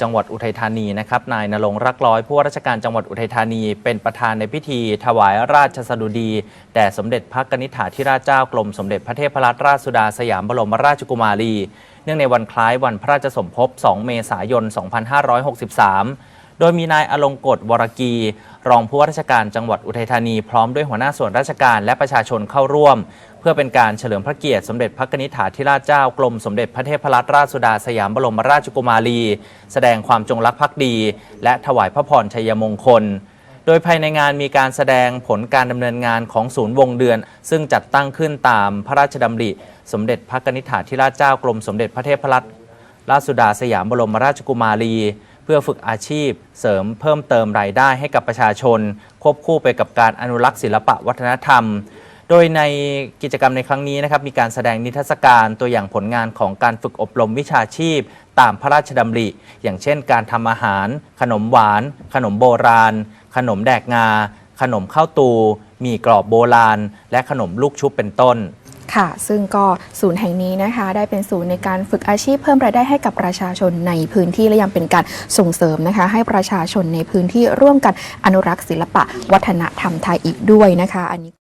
จังหวัดอุทัยธานีนะครับนายนรงรักร้อยผู้ว่าราชการจังหวัดอุทัยธานี เป็นประธานในพิธี ถวายราชสดุดี แด่สมเด็จพระกนิษฐาธิราชเจ้ากรมสมเด็จพระเทพรัตนราชสุดาสยามบรมราชกุมารี เนื่องในวันคล้ายวันพระราชสมภพ 2 เมษายน 2563 โดยมีนายอลงกฎวรกี รองผู้ว่าราชการจังหวัดอุทัยธานีพร้อมด้วยหัวหน้าส่วนราชการและประชาชนเข้าร่วม เพื่อเป็นการเฉลิมพระเกียรติสมเด็จพระนิษฐาธิราชเจ้ากรมสมเด็จพระเทพรัตนราชสุดาสยามบรมราชกุมารี แสดงความจงรักภักดี และถวายพระพรชัยมงคลโดยภายในงานมีการแสดงผลการดำเนินงานของศูนย์วงเดือน ซึ่งจัดตั้งขึ้นตามพระราชดำริ สมเด็จพระนิษฐาธิราชเจ้ากรมสมเด็จพระเทพรัตนราชสุดาสยามบรมราชกุมารี พื่อฝึกอาชีพ เสริมเพิ่มเติมรายได้ให้กับประชาชน ควบคู่ไปกับการอนุรักษ์ศิลปะวัฒนธรรม โดยในกิจกรรมในครั้งนี้นะครับมีการแสดงนิทรรศการตัวอย่างผลงานของการฝึกอบรมวิชาชีพ ตามพระราชดำริ อย่างเช่น การทำอาหาร ขนมหวาน ขนมโบราณ ขนมแดกงา ขนมข้าวตู มีกรอบโบราณ และขนมลูกชุบเป็นต้น ค่ะ ซึ่งก็ศูนย์แห่งนี้นะคะ ได้เป็นศูนย์ในการฝึกอาชีพเพิ่มรายได้ให้กับประชาชนในพื้นที่และยังเป็นการส่งเสริมนะคะ ให้ประชาชนในพื้นที่ร่วมกันอนุรักษ์ศิลปะ วัฒนธรรมไทยอีกด้วยนะคะ อันนี้